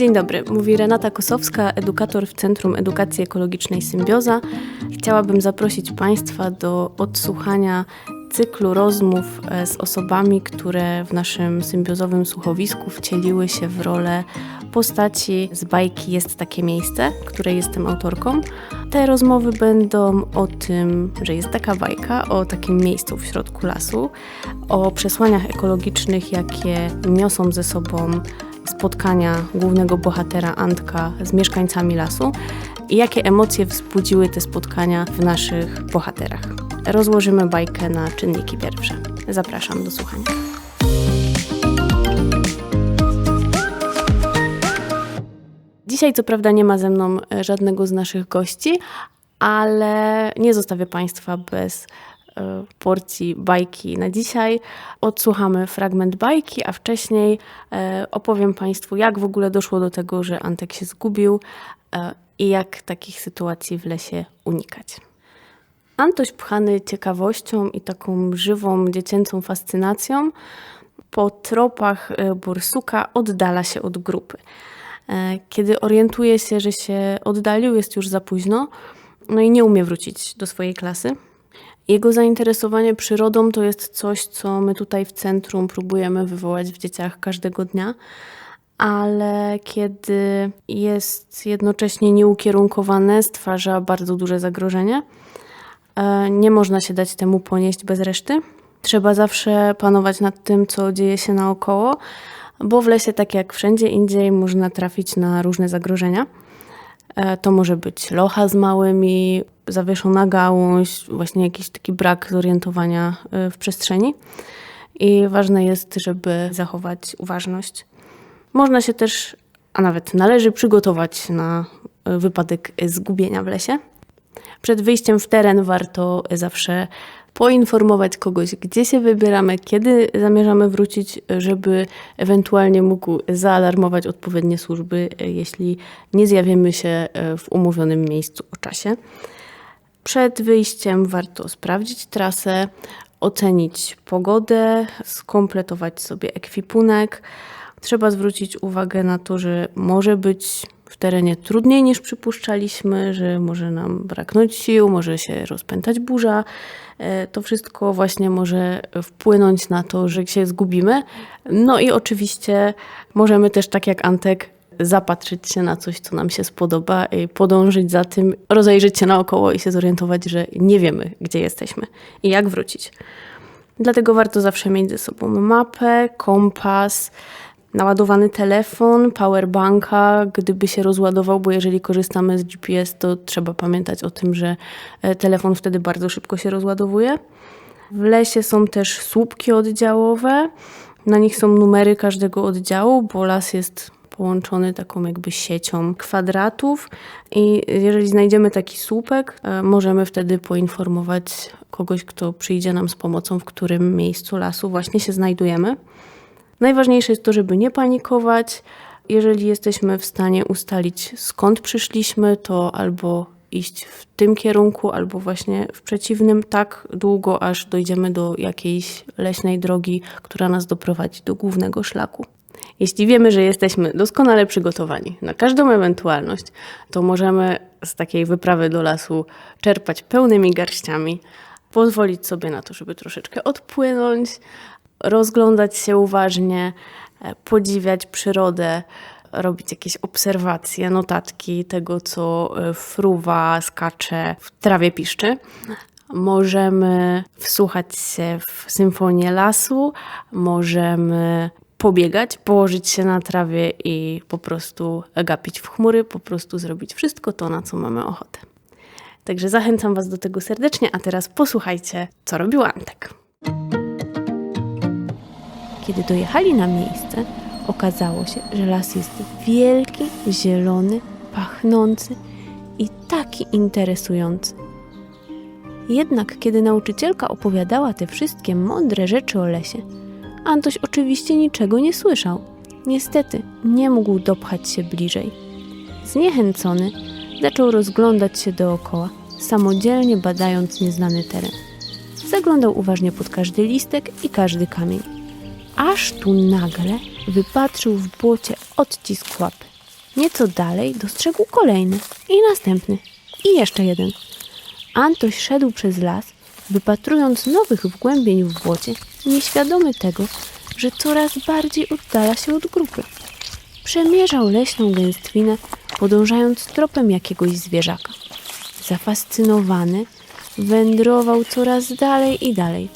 Dzień dobry, mówi Renata Kosowska, edukator w Centrum Edukacji Ekologicznej Symbioza. Chciałabym zaprosić Państwa do odsłuchania cyklu rozmów e, z osobami, które w naszym symbiozowym słuchowisku wcieliły się w rolę postaci z bajki Jest takie miejsce, której jestem autorką. Te rozmowy będą o tym, że jest taka bajka, o takim miejscu w środku lasu, o przesłaniach ekologicznych, jakie niosą ze sobą spotkania głównego bohatera Antka z mieszkańcami lasu i jakie emocje wzbudziły te spotkania w naszych bohaterach. Rozłożymy bajkę na czynniki pierwsze. Zapraszam do słuchania. Dzisiaj, co prawda, nie ma ze mną e, żadnego z naszych gości, ale nie zostawię Państwa bez porcji bajki na dzisiaj. Odsłuchamy fragment bajki, a wcześniej e, opowiem Państwu, jak w ogóle doszło do tego, że Antek się zgubił e, i jak takich sytuacji w lesie unikać. Antoś pchany ciekawością i taką żywą dziecięcą fascynacją po tropach e, borsuka oddala się od grupy. E, Kiedy orientuje się, że się oddalił, jest już za późno, no i nie umie wrócić do swojej klasy. Jego zainteresowanie przyrodą to jest coś, co my tutaj w centrum próbujemy wywołać w dzieciach każdego dnia, ale kiedy jest jednocześnie nieukierunkowane, stwarza bardzo duże zagrożenie. E, Nie można się dać temu ponieść bez reszty. Trzeba zawsze panować nad tym, co dzieje się naokoło, bo w lesie, tak jak wszędzie indziej, można trafić na różne zagrożenia. E, To może być locha z małymi, zawieszona gałąź, właśnie jakiś taki brak zorientowania e, w przestrzeni. I ważne jest, żeby zachować uważność. Można się też, a nawet należy przygotować na e, wypadek zgubienia w lesie. Przed wyjściem w teren warto zawsze poinformować kogoś, gdzie się wybieramy, kiedy zamierzamy wrócić, żeby ewentualnie mógł zaalarmować odpowiednie służby, jeśli nie zjawimy się w umówionym miejscu o czasie. Przed wyjściem warto sprawdzić trasę, ocenić pogodę, skompletować sobie ekwipunek. Trzeba zwrócić uwagę na to, że może być w terenie trudniej niż przypuszczaliśmy, że może nam braknąć sił, może się rozpętać burza. E, To wszystko właśnie może wpłynąć na to, że się zgubimy. No i oczywiście możemy też, tak jak Antek, zapatrzyć się na coś, co nam się spodoba, podążyć za tym, rozejrzeć się naokoło i się zorientować, że nie wiemy, gdzie jesteśmy i jak wrócić. Dlatego warto zawsze mieć ze sobą mapę, kompas, naładowany telefon, powerbanka, gdyby się rozładował, bo jeżeli korzystamy z GPS, to trzeba pamiętać o tym, że e, telefon wtedy bardzo szybko się rozładowuje. W lesie są też słupki oddziałowe. Na nich są numery każdego oddziału, bo las jest połączony taką jakby siecią kwadratów i jeżeli znajdziemy taki słupek, e, możemy wtedy poinformować kogoś, kto przyjdzie nam z pomocą, w którym miejscu lasu właśnie się znajdujemy. Najważniejsze jest to, żeby nie panikować. Jeżeli jesteśmy w stanie ustalić skąd przyszliśmy, to albo iść w tym kierunku, albo właśnie w przeciwnym, tak długo, aż dojdziemy do jakiejś leśnej drogi, która nas doprowadzi do głównego szlaku. Jeśli wiemy, że jesteśmy doskonale przygotowani na każdą ewentualność, to możemy z takiej wyprawy do lasu czerpać pełnymi garściami, pozwolić sobie na to, żeby troszeczkę odpłynąć, rozglądać się uważnie, e, podziwiać przyrodę, robić jakieś obserwacje, notatki tego, co e, fruwa, skacze, w trawie piszczy. Możemy wsłuchać się w symfonię lasu, możemy pobiegać, położyć się na trawie i po prostu gapić w chmury, po prostu zrobić wszystko to, na co mamy ochotę. Także zachęcam Was do tego serdecznie, a teraz posłuchajcie, co robił Antek. Kiedy dojechali na miejsce, okazało się, że las jest wielki, zielony, pachnący i taki interesujący. Jednak kiedy nauczycielka opowiadała te wszystkie mądre rzeczy o lesie, Antoś oczywiście niczego nie słyszał. Niestety nie mógł dopchać się bliżej. Zniechęcony, zaczął rozglądać się dookoła, samodzielnie badając nieznany teren. Zaglądał uważnie pod każdy listek i każdy kamień. Aż tu nagle wypatrzył w błocie odcisk łapy. Nieco dalej dostrzegł kolejny i następny i jeszcze jeden. Antoś szedł przez las, wypatrując nowych wgłębień w błocie, nieświadomy tego, że coraz bardziej oddala się od grupy. Przemierzał leśną gęstwinę, podążając tropem jakiegoś zwierzaka. Zafascynowany, wędrował coraz dalej i dalej,